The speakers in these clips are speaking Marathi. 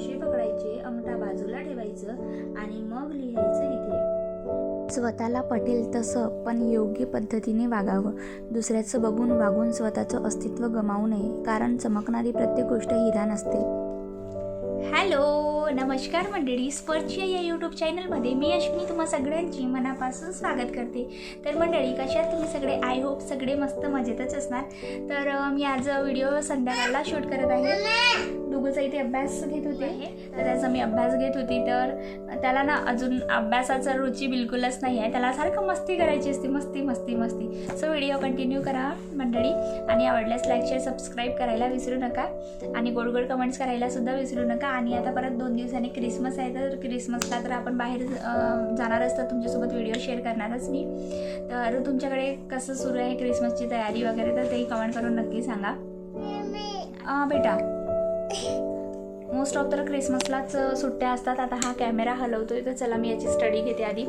असे पकडायचे अंगठा बाजूला ठेवायचं आणि मग लिहायचं इथे. स्वतःला पटेल तसं पण योग्य पद्धतीने वागावं. दुसऱ्याचं बघून वागून स्वतःचं अस्तित्व गमावू नये कारण चमकणारी प्रत्येक गोष्ट हिरा नसते. हॅलो नमस्कार मंडळी. स्पर्शय या यूट्यूब चॅनलमध्ये मी अश्विनी तुम्हा सगळ्यांची मनापासून स्वागत करते. तर मंडळी कशात तुम्ही सगळे? आय होप सगळे मस्त मजेतच असणार. तर मी आज व्हिडिओ संध्याकाळला शूट करत आहे. डुगूचा इथे अभ्यास घेत होते. तर त्याचा मी अभ्यास घेत होती. तर त्याला ना अजून अभ्यासाचा रुची बिलकुलच नाही आहे. त्याला सारखं मस्ती करायची असते. मस्ती मस्ती मस्ती. सो व्हिडिओ कंटिन्यू करा मंडळी. आणि आवडल्यास लाईक शेअर सबस्क्राईब करायला विसरू नका. आणि गोड गोड कमेंट्स करायला सुद्धा विसरू नका. आणि आता परत दोन दिवसांनी क्रिसमस आहे. तर क्रिसमसला तर आपण बाहेर अं, जाणारच तर तुमच्यासोबत व्हिडिओ शेअर करणारच मी. तर तुमच्याकडे कसं सुरू आहे क्रिसमसची तयारी वगैरे तर तेही कमेंट करून नक्की सांगा. बेटा. मोस्ट ऑफ तर क्रिसमसलाच सुट्ट्या असतात. आता हा कॅमेरा हलवतो आहे तर चला मी याची स्टडी घेते आधी.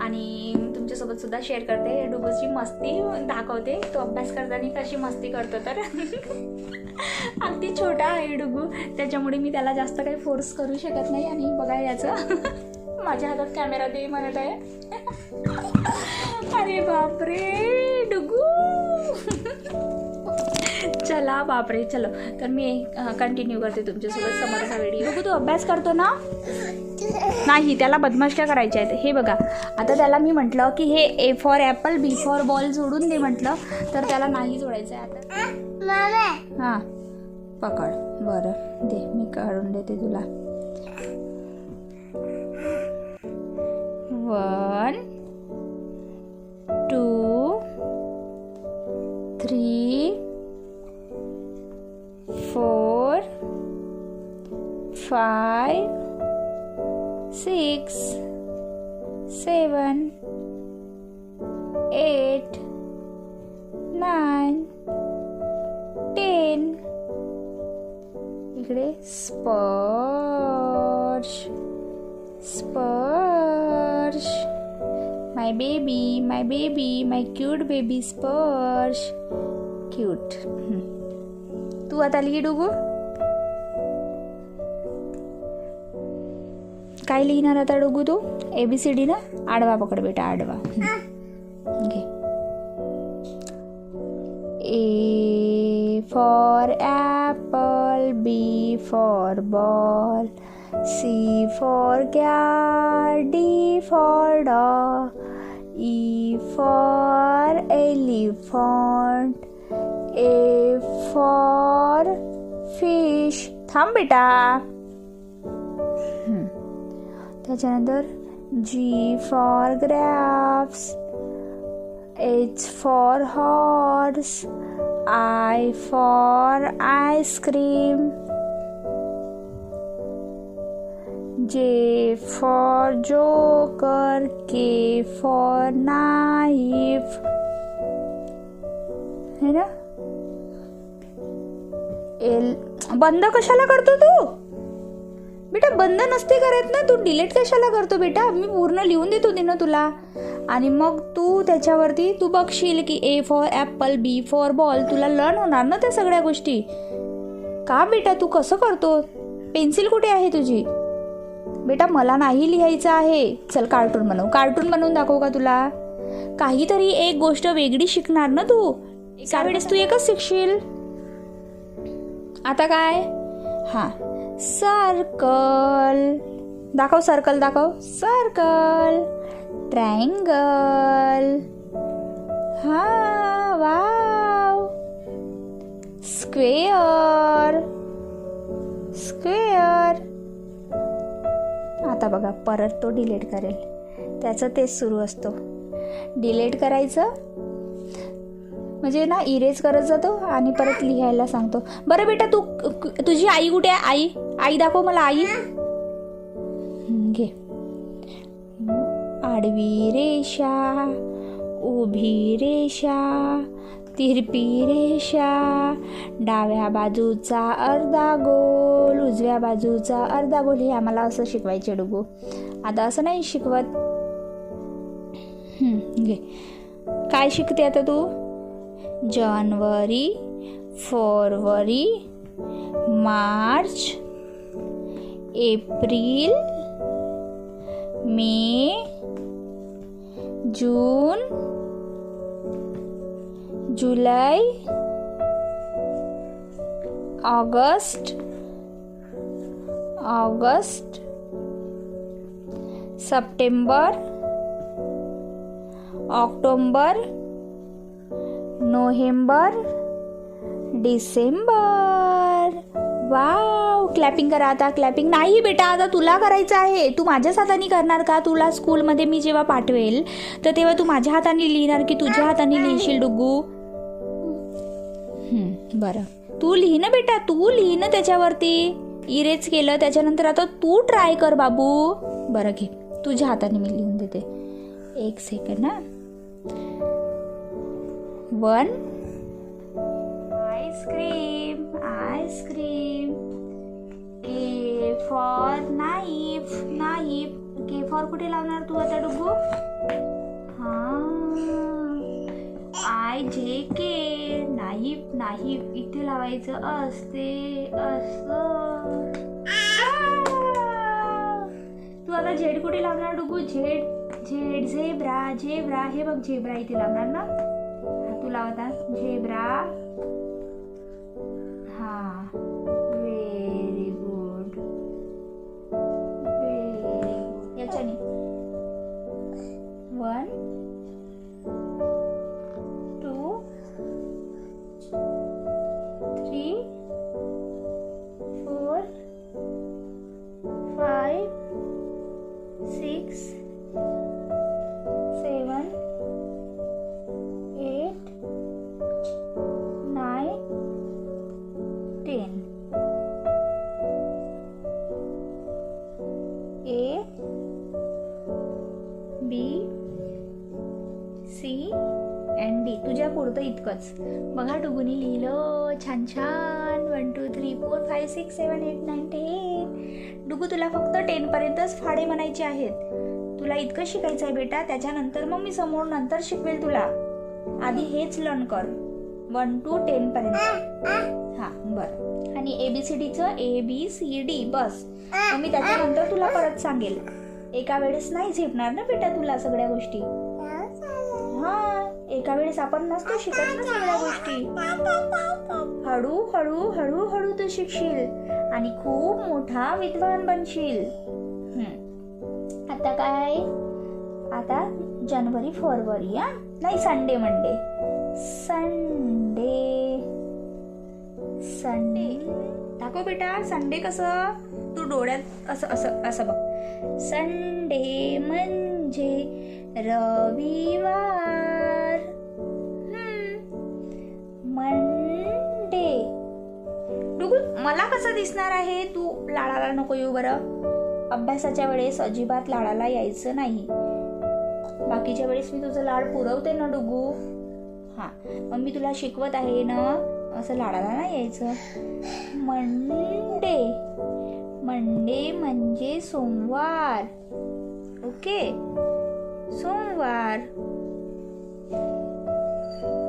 आणि तुमच्यासोबत सुद्धा शेअर करते. डुबसची मस्ती दाखवते. तो अभ्यास करताना कशी मस्ती करतो तर. अगदी छोटा आहे डुगू त्याच्यामुळे मी त्याला जास्त काही फोर्स करू शकत नाही. आणि बघा याचं. माझ्या हातात कॅमेरा दे म्हणत आहे. अरे बापरे! चला बापरे चलो. तर मी कंटिन्यू करते तुमच्यासोबत समोरचा व्हिडिओ बघू तू अभ्यास करतो ना? नाही त्याला बदमाशक्या करायच्या आहेत. हे बघा. आता त्याला मी म्हटलं की हे A for apple B for ball जोडून दे म्हटलं. तर त्याला नाही जोडायचं आहे आता. हां. पकड. बरं. दे. मी काढून देते तुला. One five six seven eight nine ten इकडे स्पर्श स्पर्श my baby my baby my cute baby स्पर्श क्यूट तू आता लिही डुगू काय लिहिणार आता डुगू तू ए बी सी डी ना आडवा पकड बेटा आडवा. घे A for apple B for ball C for cat D for dog E for elephant A for fish थांब बेटा. हम्म. त्याच्यानंतर G for grapes H for horse I for ice cream J for joker K for knife है ना? एल बंद कशाला करतो तू? बेटा बंद नसते करत ना? तू डिलीट कशाला करतो बेटा? मी पूर्ण लिहून देत होती ना तुला. आणि मग तू त्याच्यावरती तू बघशील की A for apple B for ball तुला लर्न होणार ना त्या सगळ्या गोष्टी? का बेटा तू कसं करतो? पेन्सिल कुठे आहे तुझी? बेटा मला नाही लिहायचं आहे. चल कार्टून बनव. कार्टून बनवून दाखवू का तुला? काहीतरी एक गोष्ट वेगळी शिकणार ना तू? एका वेळेस तू एकच शिकशील? आता काय? हा. सर्कल दाखव सर्कल दाखव. सर्कल ट्रायंगल हा वाव. स्क्वेअर स्क्वेअर आता बघा परत तो डिलीट करेल. त्याचं तेच सुरू असतो. डिलीट करायचं म्हणजे ना इरेज करत जातो आणि परत लिहायला सांगतो. बरं बेटा तू तुझी आई कुठे आहे? आई आई दाखव मला आई. घे. आडवी रेषा उभी रेषा तिरपी रेषा डाव्या बाजूचा अर्धा गोल उजव्या बाजूचा अर्धा गोल हे आम्हाला असं शिकवायचे डुगो. आता असं नाही शिकवत. घे. काय शिकते आता तू? जनवरी February March April May June July August August September October November December. Wow clapping करा आता क्लॅपिंग नाही बेटा आता तुला करायचं आहे. तू माझ्याच हाताने करणार का? तुला स्कूलमध्ये मी जेव्हा पाठवेल तर तेव्हा तू माझ्या हाताने लिहिणार की तुझ्या हाताने लिहिशील डुग्गू? हं, बरं. तू लिही ना बेटा तू लिही ना त्याच्यावरती. इरेज केलं त्याच्यानंतर आता तू ट्राय कर बाबू. बरं घे तुझ्या हाताने मी लिहून देते. एक सेकंड ना one ice cream ice cream K for knife knife K for कुठे लावणार तू आता डुगू? हा. आय जे के नाईफ नाईफ इथे लावायचं असते असं. तू आता झेड कुठे लावणार डुगू? झेड झेड झेब्रा झेब्रा हे बघ झेब्रा इथे लावणार ना? हा होता. झेब्रा. हा. व्हेरी गुड व्हेरी गुड याच्याने. वन पुरतं इतकंच. बघा टुगुनी लिहिलं. छान छान. One two three four five six seven eight nine ten डुगू तुला फक्त टेनपर्यंतच फाडे म्हणायचे आहेत. तुला इतकं शिकायचं आहे बेटा. त्याच्यानंतर मग मी समोर नंतर शिकवेल तुला. आधी हेच लर्न कर. वन टू टेनपर्यंत हां बरं. आणि ए बी सी डीचं ए बी सी डी बस. मग मी त्याच्यानंतर तुला परत सांगेल. एका वेळेस नाही झेपणार ना बेटा तुला सगळ्या गोष्टी. हा. एका वेळेस आपण नसतो शिकत ना सगळ्या गोष्टी. हळू हळू हळू हळू तू शिकशील आणि खूप मोठा विद्वान बनशील. आता काय? आता जानेवारी फरवरी हा? नाही संडे मंडे. संडे. संडे. दाखव बेटा संडे कसं? तू डोळ्यात असं असं असं बघ. संडे म्हणजे रविवार. दिसणार आहे. तू लाडाला नको येऊ बरं. अभ्यासाच्या वेळेस अजिबात लाडाला यायचं नाही. बाकीच्या वेळेस मी तुझं लाड पुरवते ना डुगू. हां मग मी तुला शिकवत आहे ना असं लाडाला नाही यायचं. मंडे. मंडे म्हणजे सोमवार. ओके? सोमवार.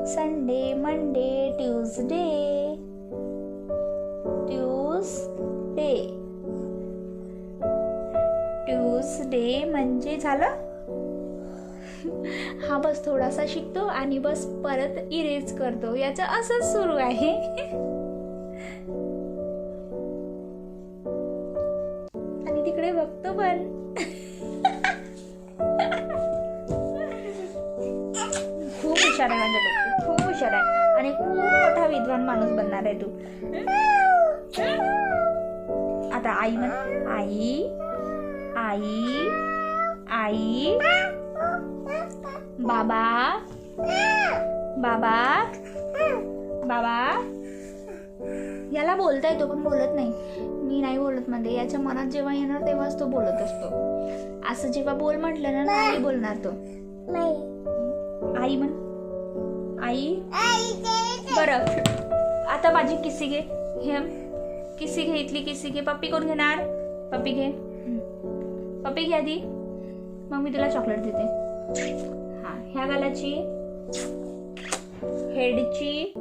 Sunday Monday Tuesday. Tuesday Tuesday म्हणजे झालं? हा बस थोडासा शिकतो आणि बस परत इरेज करतो. याचं असंच सुरू आहे. आता आई म्हण आई आई आई बाबा बाबा बाबा. याला बोलता येतो पण बोलत नाही. मी नाही बोलत मध्ये याच्या मनात जेव्हा येणार तेव्हाच तो बोलत असतो. असं जेव्हा बोल म्हटलं ना नाही बोलणार तो. आई म्हण आई. बरं. आता माझी किसी घे. हे किसी घे इथली किसी घे पप्पी कोण घेणार? पप्पी घे. पप्पी घे आधी. मग मी तुला चॉकलेट देते. हा ह्या गालाची हेडची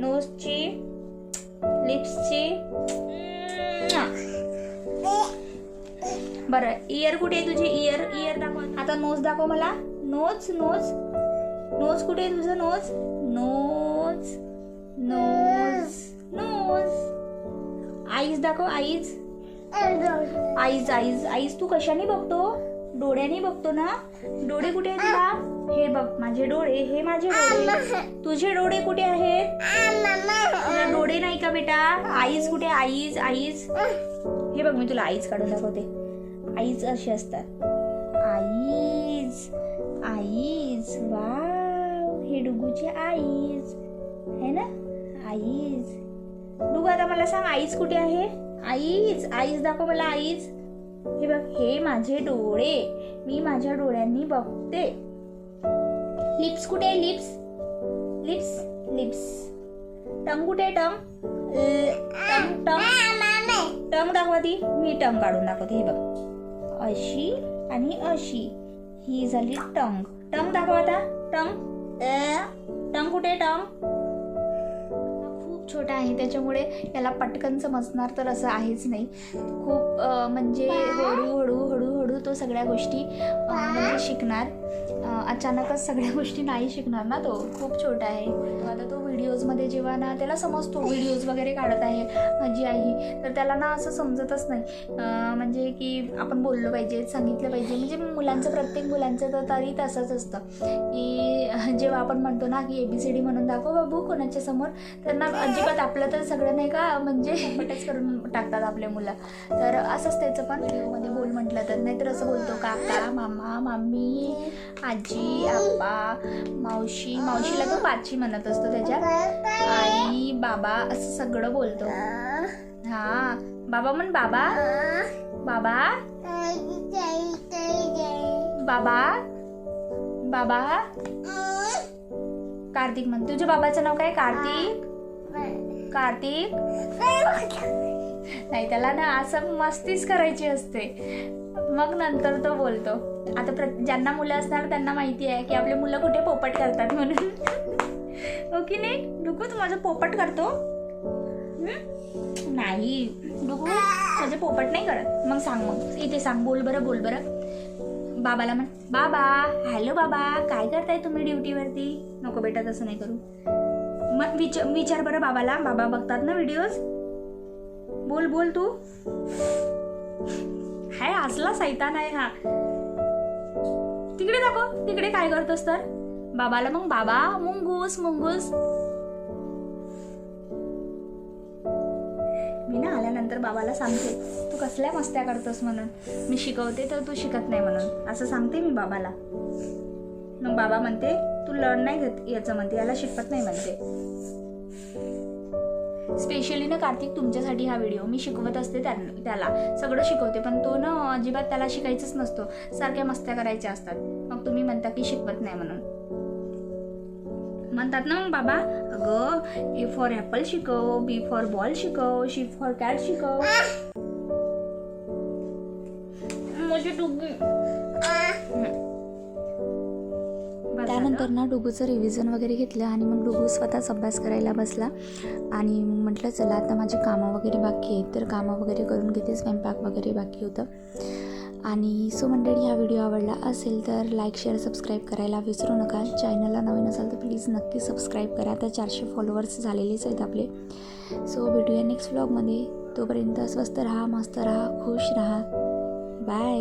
नोजची लिप्सची बरं इयर कुठे आहे तुझी? इयर इयर दाखव. आता नोज दाखव मला. नोज नोज नोज कुठे आहे तुझं? Nose nose nose nose eyes दाखव आईज आईज आईज आईज तू कशाने बघतो? डोळ्याने बघतो ना? डोळे कुठे आहेत तुला? हे बघ माझे डोळे हे माझे डोळे. तुझे डोळे कुठे आहेत? तुला डोळे नाही का बेटा? आईज कुठे? आईज आईज हे बघ मी तुला आईज काढून दाखवते. आईज अशी असतात. आईज आईज वा हे डुगूची आईज है ना? आईज डुगू आता मला सांग आईज कुठे आहे? आईज आईज दाखव मला आईज हे बघ हे माझे डोळे. मी माझ्या डोळ्यांनी बघते. लिप्स कुठे आहे? लिप्स. लिप्स? लिप्स. टंग कुठे टंग? टंग टंग. टंग दाखवा ती. मी टंग काढून दाखवते हे बघ. अशी आणि अशी. ही झाली टंग. टंग दाखवा आता. टंग. टंग कुठे टंग? खूप छोटा आहे त्याच्यामुळे याला पटकन समजणार तर असं आहेच नाही. खूप म्हणजे हळू हळू हळू हळू तो सगळ्या गोष्टी म्हणजे शिकणार. अचानकच सगळ्या गोष्टी नाही शिकणार ना तो. खूप छोटा आहे. तो आता तो व्हिडिओजमध्ये जेव्हा ना त्याला समजतो व्हिडिओज वगैरे काढत आहे माझी आई. तर त्याला ना असं समजतच नाही. म्हणजे की आपण बोललो पाहिजे सांगितलं पाहिजे. म्हणजे मुलांचं प्रत्येक मुलांचं तर तरी तसंच असतं. की जेव्हा आपण म्हणतो ना की एबीसीडी म्हणून दाखव बाबू कोणाच्या समोर? तर ना अजिबात आपलं तर सगळं नाही का म्हणजे पटच करून टाकतात आपले मुलं. तर असंच त्याचं पण व्हिडिओमध्ये बोल म्हटलं तर. नाहीतर असं बोलतो काका मामा मामी आजी आप्पा मावशी. मावशीला तो पाची म्हणत असतो त्याच्यात आई बाबा असं सगळं बोलतो. हा. बाबा म्हण बाबा. बाबा. बाबा. बाबा. कार्तिक म्हण तुझ्या बाबाचं नाव काय? कार्तिक? कार्तिक? नाही त्याला ना असं मस्तीच करायची असते. मग नंतर तो बोलतो. आता प्र ज्यांना मुलं असणार त्यांना माहिती आहे की आपले मुलं कुठे पोपट करतात म्हणून. ओके की नाही? डुकू तू माझं पोपट करतो? नाही. डुकू माझं पोपट नाही करत. मग सांग मग. इथे सांग. बोल बरं बोल बरं. बाबाला म्हण बाबा हॅलो बाबा काय करताय तुम्ही ड्युटीवरती? नको बेटा तसं नाही करू. मग विचार विचार बरं बाबाला. बाबा बघतात ना व्हिडिओज बोल बोल तू. हाय असला सैतान आहे हा. तिकडे दाखव तिकडे काय करतोस तर? बाबाला मग बाबा मुंगूस मुंगूस. मी ना आल्यानंतर बाबाला सांगते तू कसल्या मस्त्या करतोस म्हणून? मी शिकवते तर तू शिकत नाही म्हणून. असं सांगते मी बाबाला. मग बाबा म्हणते तू लढ नाही घेत याचं म्हणते याला शिकवत नाही म्हणते स्पेशली ना कार्तिक तुमच्यासाठी हा व्हिडिओ मी शिकवत असते त्याला. सगळं शिकवते पण तो ना अजिबात त्याला शिकायचंच नसतो. सारख्या मस्त्या करायच्या असतात. मग तुम्ही म्हणता की शिकवत नाही म्हणून. म्हणतात ना मग बाबा अगं ए फॉर ॲपल शिकव बी फॉर बॉल शिकव शी फॉर कॅट शिकव. त्यानंतर ना डुगूचं रिव्हिजन वगैरे घेतलं आणि मग डुगू स्वतःच अभ्यास करायला बसला. आणि मग म्हटलं चला आता माझी कामं वगैरे बाकी आहेत. तर कामं वगैरे करून घेते स्वयंपाक वगैरे बाकी होतं. आणि सो मंडळी हा व्हिडिओ आवडला असेल तर लाईक शेअर सबस्क्राईब करायला विसरू नका. चॅनलला नवीन असाल तर प्लीज नक्की सबस्क्राईब करा. आता चारशे फॉलोअर्स झालेलेच आहेत आपले. सो भेटूया नेक्स्ट व्लॉगमध्ये तोपर्यंत स्वस्त राहा मस्त राहा खुश राहा. बाय